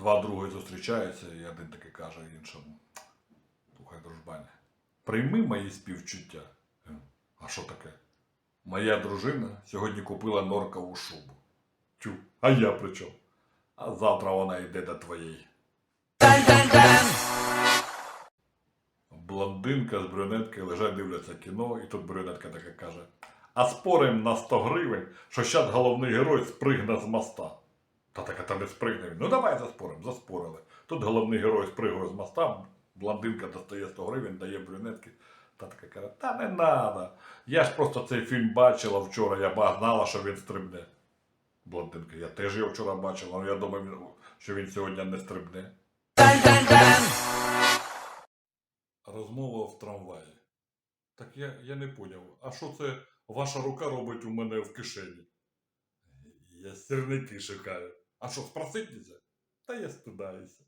Два други зустрічаються, і один таки каже іншому. Слухай, дружбане, прийми мої співчуття. А що таке? Моя дружина сьогодні купила норкову шубу. Тю, а я при чому? А завтра вона йде до твоєї. Блондинка з брюнеткою лежать, дивляться кіно, і тут брюнетка така каже: А спорим на 100 гривень, що щас головний герой спригне з моста. Та така та не спригне він. Ну давай заспорим, заспорили. Тут головний герой спригує з моста, блондинка достає 100 гривень, дає брюнетки. Та така каже, та не надо. Я ж просто цей фільм бачила вчора, я знала, що він стрибне. Блондинка, я теж його вчора бачила, але я думаю, що він сьогодні не стрибне. Розмова в трамваї. Так я, я не поняв, а що це ваша рука робить у мене в кишені? Я сірники шукаю. А що, спросить нельзя? Та я стидаюся.